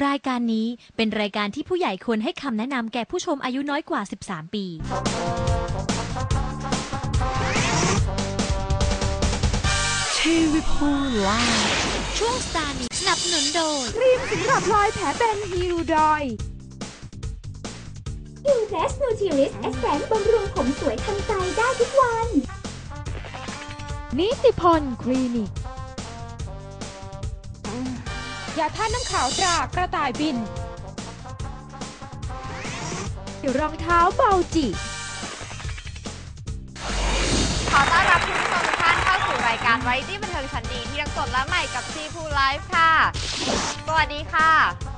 รายการนี้เป็นรายการที่ผู้ใหญ่ควรให้คำแนะนำแก่ผู้ชมอายุน้อยกว่า 13 ปีทีวีพูไลฟ์ช่วงสตาร์นี้สนับสนุนโดยครีมสำหรับรอยแผลเป็นฮิวดอยยูเนสนูทริลิสเอสแสนบำรุงผมสวยทันใจได้ทุกวัน นิติพลคลินิก ยาท่าน้ำขาวตรากระต่ายบินรองเท้าเบาจิ ขอต้อนรับคุณผู้ชมทุกท่านเข้าสู่รายการไวที่บันเทิงชั้นดีที่ทั้งสดและใหม่กับซีพูไลฟ์ค่ะ สวัสดีค่ะ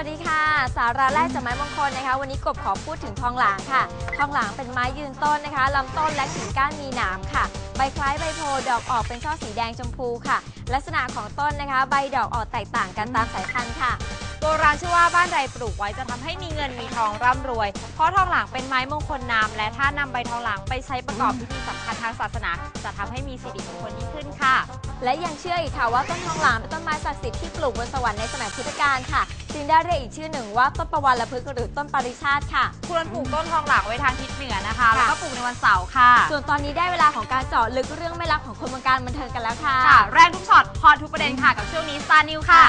วัสดีค่ะ สาระแรกจากไม้มงคลนะคะ วันนี้กบขอพูดถึงทองหลางค่ะ ทองหลางเป็นไม้ยืนต้นนะคะลำต้นและกิ่งก้านมีหนามค่ะ ใบคล้ายใบโพดอกออกเป็นช่อสีแดงชมพูค่ะ ลักษณะของต้นนะคะ ใบดอกออกแตกต่างกันตามสายพันธุ์ค่ะโบราณเชื่อว่าบ้านใดปลูกไว้จะทำให้มีเงินมีทองร่ำรวย เพราะทองหลางเป็นไม้มงคลนามและถ้านำใบทองหลางไปใช้ประกอบพิธีสำคัญทางศาสนา จะทำให้มีสิริมงคลยิ่งขึ้นค่ะ และยังเชื่ออีกค่ะว่าต้นทองหลางเป็นต้นไม้ศักดิ์สิทธิ์ที่ปลูกบนสวรรค์ในสมัยพุทธกาลค่ะ จึงได้เรียกอีกชื่อหนึ่งว่าต้นประวันละพฤกษ์หรือต้นปาริชาติค่ะ ควรปลูกต้นทองหลางไว้ทางทิศเหนือนะคะค่ะแล้วก็ปลูกในวันเสาร์ค่ะ ส่วนตอนนี้ได้เวลาของการเจาะลึกเรื่องไม่ลับของคนวงการบันเทิงกันแล้วค่ะ ค่ะ แรงทุกช็อตฮอตทุกประเด็นค่ะกับช่วงนี้ Star New ค่ะ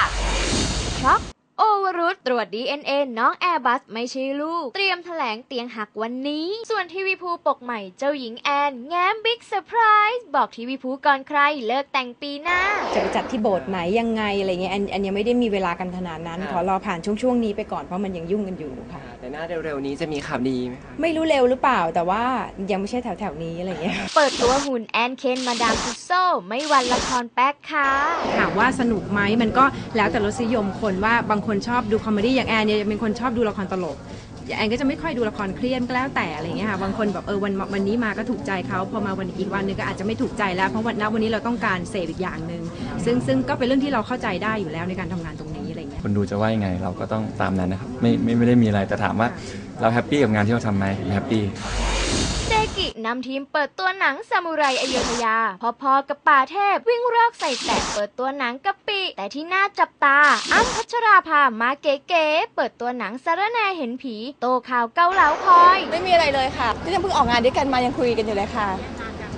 ครับโอว รุธตรวจ DNA น้องแอร์บัสไม่ใช่ลูก เตรียมแถลงเตียงหักวันนี้ ส่วนทีวีพูปกใหม่เจ้าหญิงแอน แง้มบิ๊กเซอร์ไพรส์บอกทีวีพูก่อนใครเลิกแต่งปีหน้า จะไปจัดที่โบสถ์ไหนยังไงอะไรเงี้ยอันอันยังไม่ได้มีเวลากันขนาดนั้น ขอรอผ่านช่วงช่วงนี้ไปก่อนเพราะมันยังยุ่งกันอยู่ค่ะ แต่หน้าเร็วๆนี้จะมีข่าวดีไหมคะไม่รู้เร็วหรือเปล่าแต่ว่ายังไม่ใช่แถวแถวๆนี้อะไรเงี้ยเปิดตัวหุ่นแอนเคนมาดามทุโซไม่วันละครแป๊กค่ะถามว่าสนุกไหมมันก็แล้วแต่รสนิยมคนว่าบางคนชอบอบดูคอมเมดี้อย่างแอนเนี่ยเป็นคนชอบดูละครตลกแอนก็จะไม่ค่อยดูละครเครียดก็แล้วแต่อะไรเงี้ยค่ะบางคนแบบเออวันวันนี้มาก็ถูกใจเขาพอมาวันอีกวันหนึงก็อาจจะไม่ถูกใจแล้วเพราะวันณวันนี้เราต้องการเสพอีกอย่างหนึ่งซึ่งซึ่งก็เป็นเรื่องที่เราเข้าใจได้อยู่แล้วในการทำงานตรงนี้อะไรเงี้ยคนดูจะว่ายังไงเราก็ต้องตามนั้นนะครับไม่ไม่ไม่ได้มีอะไรแต่ถามว่าเราแฮปปี้กับงานที่เราทำไหมแฮปปี้ กินำทีมเปิดตัวหนังซามูไรอโยธยา พอๆกับป่าเทพวิ่งรอกใส่แตกเปิดตัวหนังกะปิ แต่ที่น่าจับตาอ้ำพัชราภามาเก๋ๆเปิดตัวหนังสารแหนเห็นผี โตข่าวเกาเหลาคอย ไม่มีอะไรเลยค่ะก็ยังเพิ่งออกงานด้วยกันมายังคุยกันอยู่เลยค่ะ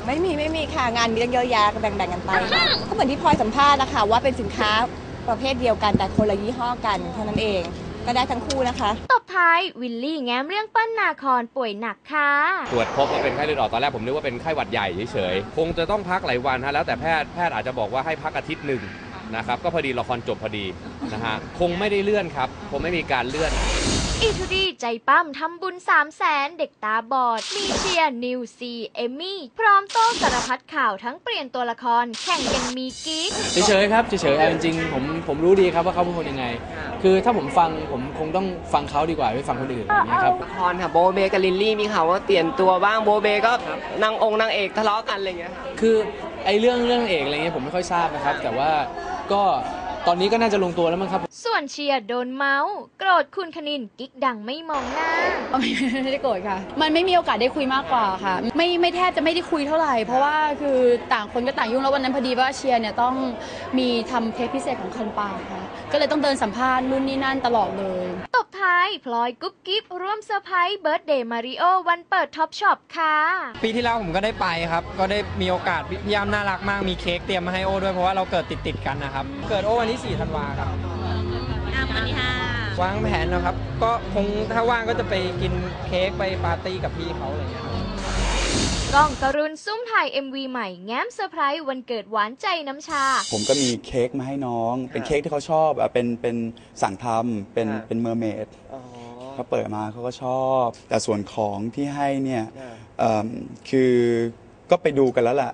ไม่มีไม่มีค่ะงานมีตั้งเยอะแยะแบ่งๆกันไปก็เหมือนที่พลอยสัมภาษณ์นะคะว่าเป็นสินค้าประเภทเดียวกันแต่คนละยี่ห้อกันเท่านั้นเอง ก็ได้ทั้งคู่นะคะ ตบท้ายวิลลี่แง้มเรื่องเปิ้ลนาคอนป่วยหนักค่ะ ตรวจพบว่าเป็นไข้เลือดออกตอนแรกผมนึกว่าเป็นไข้หวัดใหญ่เฉยๆ คงจะต้องพักหลายวันฮะแล้วแต่แพทย์แพทย์อาจจะบอกว่าให้พักอาทิตย์หนึ่งนะครับก็พอดีละครจบพอดีนะฮะคงไม่ได้เลื่อนครับคงไม่มีการเลื่อน อีทูดีใจปั้มทำบุญ3 0 0แสนเด็กตาบอด มีเชียร์นิวซีเอมี่ พร้อมโต้สารพัดข่าวทั้งเปลี่ยนตัวละคร แข่งกันมีกิ๊กเฉยๆครับเฉยๆเอาจริงๆผมผมรู้ดีครับว่าเขาเป็นคนยังไง คือถ้าผมฟังผมคงต้องฟังเขาดีกว่าไม่ฟังคนอื่นอย่างเงี้ยครับละครค่ะโบเบกับลิลลี่มีข่าวว่าเปลี่ยนตัวบ้างโบเบก็นางองค์นางเอกทะเลาะกันอะไรอย่างเงี้ยค่ะคือไอ้เรื่องเรื่องเอกอะไรเงี้ยผมไม่ค่อยทราบนะครับ แต่ว่าก็ ตอนนี้ก็น่าจะลงตัวแล้วมั้งครับ ส่วนเชียร์โดนเมาส์โกรธคุณคณินกิ๊กดังไม่มองหน้า ไม่ได้โกรธค่ะ มันไม่มีโอกาสได้คุยมากกว่าค่ะ ไม่ไม่แทบจะไม่ได้คุยเท่าไหร่ เพราะว่าคือต่างคนก็ต่างยุ่งแล้ววันนั้นพอดีว่าเชียร์เนี่ยต้องมีทำเทปพิเศษของคันปากค่ะ ก็เลยต้องเดินสัมภาษณ์นู่นนี่นั่นตลอดเลย ตบท้ายพลอยกุ๊บกิ๊บร่วมเซอร์ไพรส์เบิร์ดเดย์มาริโอวันเปิดท็อปช็อปค่ะ ปีที่แล้วผมก็ได้ไปครับ ก็ได้มีโอกาสพี่ยามน่ารักมากมีเค้กเตรียมมาให้โอ้ด้วยเพราะว่าเราเกิดติดติดๆกันนะครับ เกิดโอ้วันที่4ธันวาครับวันที่5วางแผนนะครับ ก็คงถ้าว่างก็จะไปกินเค้กไปปาร์ตี้กับพี่เขาอะไรอย่างเงี้ยครับ กล้องกรุณซุ่มถ่าย MV ใหม่แง้มเซอร์ไพรส์วันเกิดหวานใจน้ำชา ผมก็มีเค้กมาให้น้อง เป็นเค้กที่เขาชอบอะเป็นเป็นสั่งทำเป็นเป็นเมอร์เมดเขาเปิดมาเขาก็ชอบ แต่ส่วนของที่ให้เนี่ยเอิ่มคือก็ไปดูกันแล้วล่ะ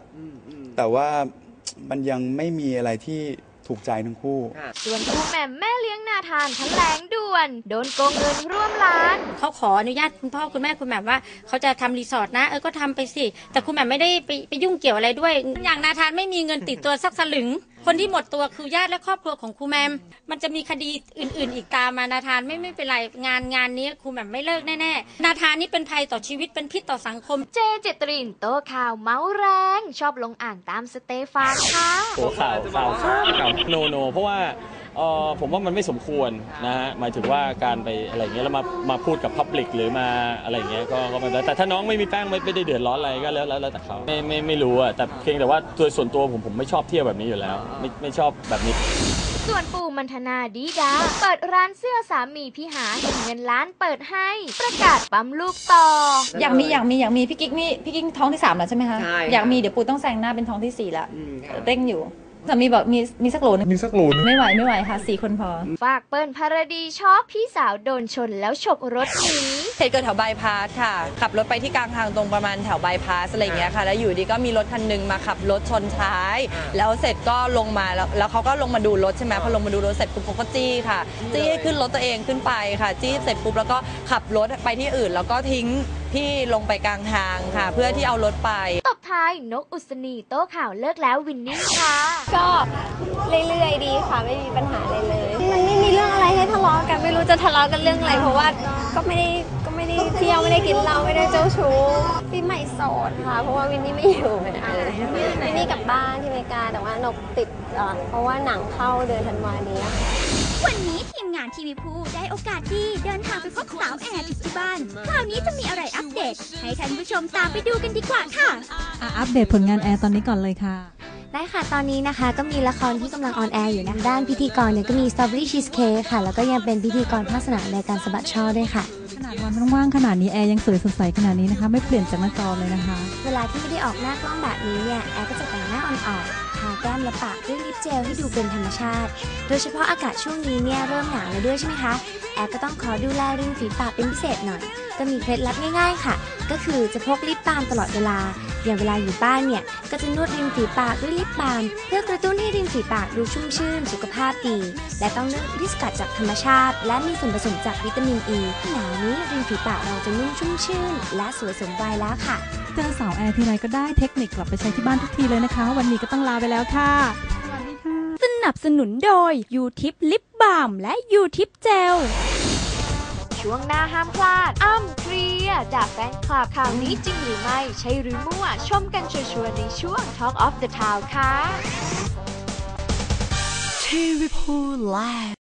แต่ว่ามันยังไม่มีอะไรที่ถูกใจทั้งคู่ ส่วนครูแหม่มแม่เลี้ยง นาธานแถลงด่วน โดนโกงเงินร่วมล้าน เขาขออนุญาตคุณพ่อคุณแม่คุณแหม่มว่าเขาจะทำรีสอร์ทนะ เออก็ทำไปสิ แต่คุณแหม่มไม่ได้ไปไปยุ่งเกี่ยวอะไรด้วย อย่างนาธานไม่มีเงินติดตัวสักสลึง คนที่หมดตัวคือญาติและครอบครัวของครูแหมมมันจะมีคดีอื่น ๆ อีกตามมานาธานไม่ไม่เป็นไรงานงานนี้ครูแหม่มไม่เลิกแน่ๆนาธานนี่เป็นภัยต่อชีวิตเป็นพิษต่อสังคม เจเจตรินโตข่าวเมาส์แรง ชอบลงอ่างตามสเตฟานค่ะ โอ้ข่าวข่าวข่าวโนโนเพราะว่า เออผมว่ามันไม่สมควรนะฮะหมายถึงว่าการไปอะไรอย่างเงี้ยแล้วมามาพูดกับพับลิกหรือมาอะไรอย่างเงี้ยก็ก็ไม่ได้แต่ถ้าน้องไม่มีแป้งไม่ไม่ได้เดือดร้อนอะไรก็แล้วแล้วแล้วแต่เขาไม่ไม่ไม่รู้อะแต่เพียงแต่ว่าโดยส่วนตัวผมผมไม่ชอบเที่ยวแบบนี้อยู่แล้ว ไม่ไม่ชอบแบบนี้ ส่วนปู่มันธนาดีดา เปิดร้านเสื้อสามีพี่หาเห็นเงินล้านเปิดให้ ประกาศปั๊มลูกต่อ อยากมีอยากมีอยากมีพี่กิ๊กนี่พี่กิ๊กท้องที่สามแล้วใช่ไหมคะใช่อยากมีเดี๋ยวปูต้องแซงหน้าเป็นท้องที่สี่ละเร่งอยู่ สามีบอกมีมีสักโหลนึงมีสักโหลไม่ไหวไม่ไหวค่ะสี่คนพอ ฝากเปิ้ลภารดีชอบพี่สาวโดนชนแล้วฉกรถหนีเหตุเกิดแถวบายพาสค่ะ ขับรถไปที่กลางทางตรงประมาณแถวบายพาสอะไรอย่างเงี้ยค่ะ แล้วอยู่ดีก็มีรถคันหนึงมาขับรถชนท้าย แล้วเสร็จก็ลงมาแล้วแล้วเขาก็ลงมาดูรถใช่ไหมพอลงมาดูรถเสร็จปุ๊บเขาก็จี้ค่ะ จี้ให้ขึ้นรถตัวเองขึ้นไปค่ะ จี้เสร็จปุ๊บแล้วก็ขับรถไปที่อื่น แล้วก็ทิ้ง พี่ลงไปกลางทางค่ะ เพื่อที่เอารถไป ตบท้ายนกอุศนีโต้ข่าวเลิกแล้ววินนี่ค่ะ ก็เรื่อยๆดีค่ะไม่มีปัญหาอะไรเลย มันไม่มีเรื่องอะไรให้ทะเลาะกันไม่รู้จะทะเลาะกันเรื่องอะไร เพราะว่าก็ไม่ได้ก็ไม่ได้เที่ยวไม่ได้กินเหล้าไม่ได้เจ้าชู้ปีใหม่โสดค่ะ เพราะว่าวินนี่ไม่อยู่ไม่ได้วินนี่กลับบ้านที่อเมริกาแต่ว่านกติดเอ่อเพราะว่าหนังเข้าเดือนธันวานี้ค่ะ วันนี้ทีมงานทีวีพูได้โอกาสดีเดินทางไปพบสาวแอร์ถึงที่บ้าน คราวนี้จะมีอะไรอัปเดต ให้ท่านผู้ชมตามไปดูกันดีกว่าค่ะอัปเดตผลงานแอร์ตอนนี้ก่อนเลยค่ะ ได้ค่ะ ตอนนี้นะคะก็มีละครที่กำลังออนแอร์อยู่นะด้านพิธีกรเนี่ยก็มี Strawberry Cheesecake ค่ะ แล้วก็ยังเป็นพิธีกรภาคสนามรายการสะบัดช่อด้วยค่ะ ขนาดวันว่างๆขนาดนี้แอร์ยังสวยสดใสขนาดนี้นะคะ ไม่เปลี่ยนจากหน้าจอเลยนะคะ เวลาที่ไม่ได้ออกหน้ากล้องแบบนี้เนี่ยแอร์ก็จะแต่งหน้าอ่อนๆ ทาแก้มและปากด้วยลิปเจลให้ดูเป็นธรรมชาติ โดยเฉพาะอากาศช่วงนี้เนี่ยเริ่มหนาวแล้วด้วยใช่ไหมคะ แอร์ก็ต้องขอดูแลริมฝีปากเป็นพิเศษหน่อย ก็มีเคล็ดลับง่าย ๆ ค่ะ ก็คือจะพกลิปบาล์มตลอดเวลา อย่างเวลาอยู่บ้านเนี่ยก็จะนวดริมฝีปากด้วยลิปบาล์มเพื่อกระตุ้นให้ริมฝีปากดูชุ่มชื่น สุขภาพดี และต้องเลือกที่สกัดจากธรรมชาติ และมีส่วนผสมจากวิตามินอีหนาวนี้ริมฝีปากเราจะนุ่มชุ่มชื่น และสวยสมวัยแล้วค่ะเจอสาวแอร์ทีไรก็ได้เทคนิคกลับไปใช้ที่บ้านทุกทีเลยนะคะ วันนี้ก็ต้องลาไปแล้วค่ะสนับสนุนโดยยูทิปลิปบาล์มและยูทิปเจลช่วงหน้าห้ามพลาด อ้ำเคลียร์จากแฟนคลับข่าวนี้จริงหรือไม่ ใช่หรือมั่ว ชมกันชัวร์ๆในช่วง Talk of the Town ค่ะทีวีพูไลฟ์